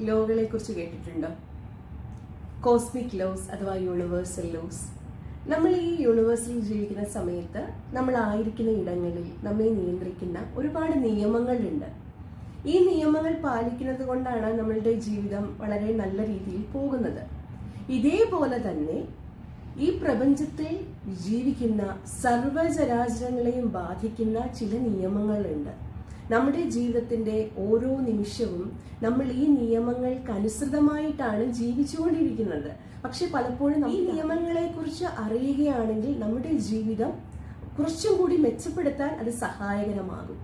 ലോകളെ കുറിച്ച് കേട്ടിട്ടുണ്ടോ? Cosmic laws അഥവാ യൂണിവേഴ്സൽ ലോസ് നമ്മൾ ഈ യൂണിവേഴ്സിൽ ജീവിക്കുന്ന സമയത്ത് നമ്മൾ ആയിരിക്കുന്ന ഇടങ്ങളിൽ നമ്മെ നിയന്ത്രിക്കുന്ന ഒരുപാട് നിയമങ്ങളുണ്ട്. ഈ നിയമങ്ങൾ പാലിക്കുന്നത് കൊണ്ടാണ് നമ്മളുടെ ജീവിതം വളരെ നല്ല രീതിയിൽ പോകുന്നത്. ഇതേപോലെ തന്നെ ഈ പ്രപഞ്ചത്തിൽ ജീവിക്കുന്ന സർവചരാചരങ്ങളെയും ബാധിക്കുന്ന ചില നിയമങ്ങളുണ്ട്. നമ്മുടെ ജീവിതത്തിന്റെ ഓരോ നിമിഷവും നമ്മൾ ഈ നിയമങ്ങൾക്ക് അനുസൃതമായിട്ടാണ് ജീവിച്ചുകൊണ്ടിരിക്കുന്നത്. പക്ഷെ പലപ്പോഴും ഈ നിയമങ്ങളെക്കുറിച്ച് അറിയുകയാണെങ്കിൽ നമ്മുടെ ജീവിതം കുറച്ചും കൂടി മെച്ചപ്പെടുത്താൻ അത് സഹായകരമാകും.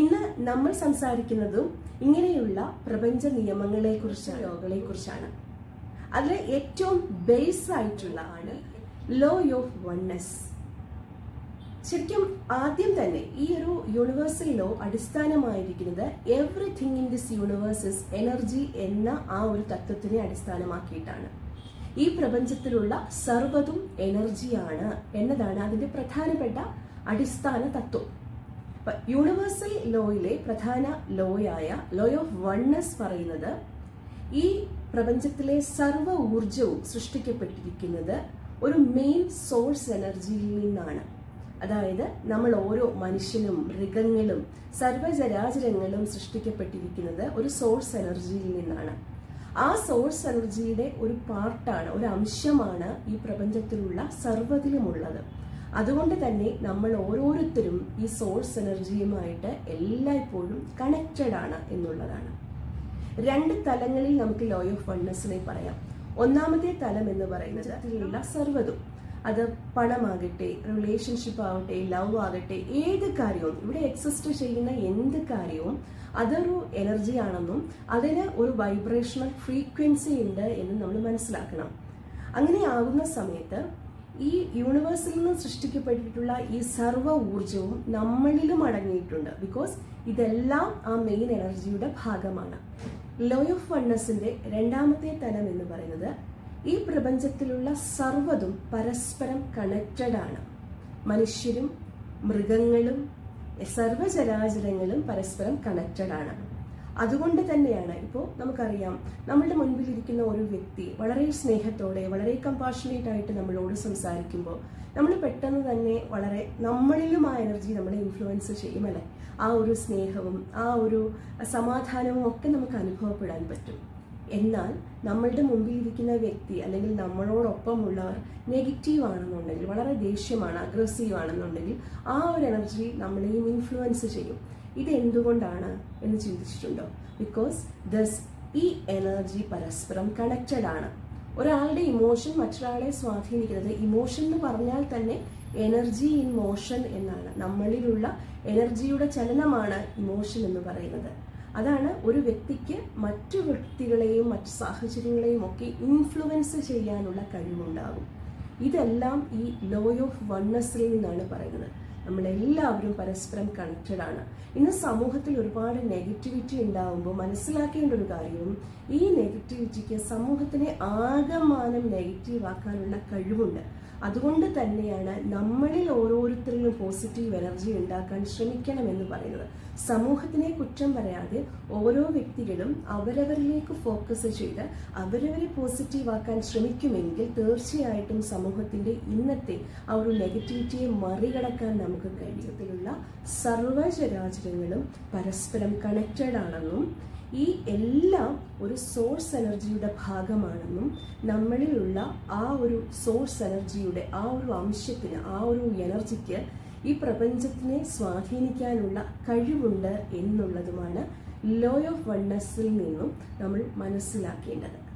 ഇന്ന് നമ്മൾ സംസാരിക്കുന്നതും ഇങ്ങനെയുള്ള പ്രപഞ്ച നിയമങ്ങളെ കുറിച്ച് ലോകളെ കുറിച്ചാണ് അതിൽ ഏറ്റവും ബേസ് ആയിട്ടുള്ള ആണ് ലോ ഓഫ് വൺനെസ് ശരിക്കും ആദ്യം തന്നെ ഈ ഒരു universal law അടിസ്ഥാനമായിരിക്കുന്നത് everything in this universe is energy എന്ന ആ ഒരു തത്വത്തിനെ അടിസ്ഥാനമാക്കിയിട്ടാണ്. ഈ പ്രപഞ്ചത്തിലുള്ള സർവതും എനർജിയാണ് എന്നതാണ് അതിന്റെ പ്രധാനപ്പെട്ട അടിസ്ഥാന തത്വം. യൂണിവേഴ്സൽ ലോയിലെ പ്രധാന ലോയായ ലോ ഓഫ് വൺനെസ് പറയുന്നത് ഈ പ്രപഞ്ചത്തിലെ സർവ ഊർജവും സൃഷ്ടിക്കപ്പെട്ടിരിക്കുന്നത് ഒരു മെയിൻ സോഴ്സ് എനർജിയിൽ നിന്നാണ്. അതായത് നമ്മൾ ഓരോ മനുഷ്യനും മൃഗങ്ങളും സർവചരാചരങ്ങളും സൃഷ്ടിക്കപ്പെട്ടിരിക്കുന്നത് ഒരു സോഴ്സ് എനർജിയിൽ നിന്നാണ്. ആ സോഴ്സ് എനർജിയുടെ ഒരു പാർട്ടാണ് ഒരു അംശമാണ് ഈ പ്രപഞ്ചത്തിലുള്ള സർവതിലുമുള്ളത്. അതുകൊണ്ട് തന്നെ നമ്മൾ ഓരോരുത്തരും ഈ സോഴ്സ് എനർജിയുമായിട്ട് എല്ലായ്പ്പോഴും കണക്റ്റഡ് ആണ് എന്നുള്ളതാണ്. രണ്ട് തലങ്ങളിൽ നമുക്ക് ലോ ഓഫ് വൺനെസ്സിനെ പറയാം. ഒന്നാമത്തെ തലം എന്ന് പറയുന്നത് സർവതും. അത് പണമാകട്ടെ റിലേഷൻഷിപ്പ് ആവട്ടെ ലവ് ആകട്ടെ ഏത് കാര്യവും ഇവിടെ എക്സിസ്റ്റ് ചെയ്യുന്ന എന്ത് കാര്യവും അതൊരു എനർജി ആണെന്നും അതിന് ഒരു വൈബ്രേഷണൽ ഫ്രീക്വൻസി ഉണ്ട് എന്ന് നമ്മൾ മനസ്സിലാക്കണം. അങ്ങനെ ആകുന്ന സമയത്ത് ഈ യൂണിവേഴ്സിൽ നിന്ന് സൃഷ്ടിക്കപ്പെട്ടിട്ടുള്ള ഈ സർവ ഊർജവും നമ്മളിലും അടങ്ങിയിട്ടുണ്ട്. ബിക്കോസ് ഇതെല്ലാം ആ മെയിൻ എനർജിയുടെ ഭാഗമാണ്. ലോ ഓഫ് വണ്ണസിന്റെ രണ്ടാമത്തെ തലം എന്ന് പറയുന്നത് ഈ പ്രപഞ്ചത്തിലുള്ള സർവതും പരസ്പരം കണക്റ്റഡ് ആണ്. മനുഷ്യരും മൃഗങ്ങളും സർവചരാചരങ്ങളും പരസ്പരം കണക്റ്റഡ് ആണ്. അതുകൊണ്ട് തന്നെയാണ് ഇപ്പോൾ നമുക്കറിയാം നമ്മളുടെ മുൻപിലിരിക്കുന്ന ഒരു വ്യക്തി വളരെ സ്നേഹത്തോടെ വളരെ കമ്പാഷനേറ്റ് ആയിട്ട് നമ്മളോട് സംസാരിക്കുമ്പോൾ നമ്മൾ പെട്ടെന്ന് തന്നെ വളരെ നമ്മളിലും ആ എനർജി നമ്മളെ ഇൻഫ്ലുവൻസ് ചെയ്യുമല്ലേ ആ ഒരു സ്നേഹവും ആ ഒരു സമാധാനവും ഒക്കെ നമുക്ക് അനുഭവപ്പെടാൻ പറ്റും. എന്നാൽ നമ്മളുടെ മുമ്പിൽ ഇരിക്കുന്ന വ്യക്തി അല്ലെങ്കിൽ നമ്മളോടൊപ്പമുള്ളവർ നെഗറ്റീവ് ആണെന്നുണ്ടെങ്കിൽ വളരെ ദേഷ്യമാണ് അഗ്രസീവ് ആണെന്നുണ്ടെങ്കിൽ ആ ഒരു എനർജി നമ്മളെയും ഇൻഫ്ലുവൻസ് ചെയ്യും. ഇത് എന്തുകൊണ്ടാണ് എന്ന് ചിന്തിച്ചിട്ടുണ്ടോ? ബിക്കോസ് ദസ് ഈ എനർജി പരസ്പരം കണക്റ്റഡ് ആണ്. ഒരാളുടെ ഇമോഷൻ മറ്റൊരാളെ സ്വാധീനിക്കുന്നത് ഇമോഷൻ എന്ന് പറഞ്ഞാൽ തന്നെ എനർജി ഇൻ മോഷൻ എന്നാണ്. നമ്മളിലുള്ള എനർജിയുടെ ചലനമാണ് ഇമോഷൻ എന്ന് പറയുന്നത്. അതാണ് ഒരു വ്യക്തിക്ക് മറ്റു വ്യക്തികളെയും മറ്റ് സാഹചര്യങ്ങളെയും ഒക്കെ ഇൻഫ്ലുവൻസ് ചെയ്യാനുള്ള കഴിവുണ്ടാകും. ഇതെല്ലാം ഈ ലോ ഓഫ് വണ്ണസിൽ നിന്നാണ് പറയുന്നത്. നമ്മളെല്ലാവരും പരസ്പരം കണക്റ്റഡ് ആണ്. ഇന്ന് സമൂഹത്തിൽ ഒരുപാട് നെഗറ്റിവിറ്റി ഉണ്ടാകുമ്പോൾ മനസ്സിലാക്കേണ്ട ഒരു കാര്യവും ഈ നെഗറ്റിവിറ്റിക്ക് സമൂഹത്തിനെ ആകമാനം നെഗറ്റീവ് ആക്കാനുള്ള കഴിവുണ്ട്. അതുകൊണ്ട് തന്നെയാണ് നമ്മളിൽ ഓരോരുത്തരിലും പോസിറ്റീവ് എനർജി ഉണ്ടാക്കാൻ ശ്രമിക്കണം എന്ന് പറയുന്നത്. സമൂഹത്തിനെ കുറ്റം പറയാതെ ഓരോ വ്യക്തികളും അവരവരിലേക്ക് ഫോക്കസ് ചെയ്ത് അവരവരെ പോസിറ്റീവ് ആക്കാൻ ശ്രമിക്കുമെങ്കിൽ തീർച്ചയായിട്ടും സമൂഹത്തിന്റെ ഇന്നത്തെ ആ ഒരു നെഗറ്റിവിറ്റിയെ മറികടക്കാൻ നമുക്ക് കഴിയത്തിലുള്ള സർവചരാചരങ്ങളും പരസ്പരം കണക്റ്റഡ് ആണെന്നും ഈ എല്ലാം ഒരു സോഴ്സ് എനർജിയുടെ ഭാഗമാണെന്നും നമ്മളിലുള്ള ആ ഒരു സോഴ്സ് എനർജിയുടെ ആ ഒരു അംശത്തിന് ആ ഒരു എനർജിക്ക് ഈ പ്രപഞ്ചത്തിനെ സ്വാധീനിക്കാനുള്ള കഴിവുണ്ട് എന്നുള്ളതുമാണ് ലോ ഓഫ് വണ്ണസിൽ നിന്നും നമ്മൾ മനസ്സിലാക്കേണ്ടത്.